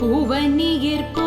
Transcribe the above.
புவனியிற்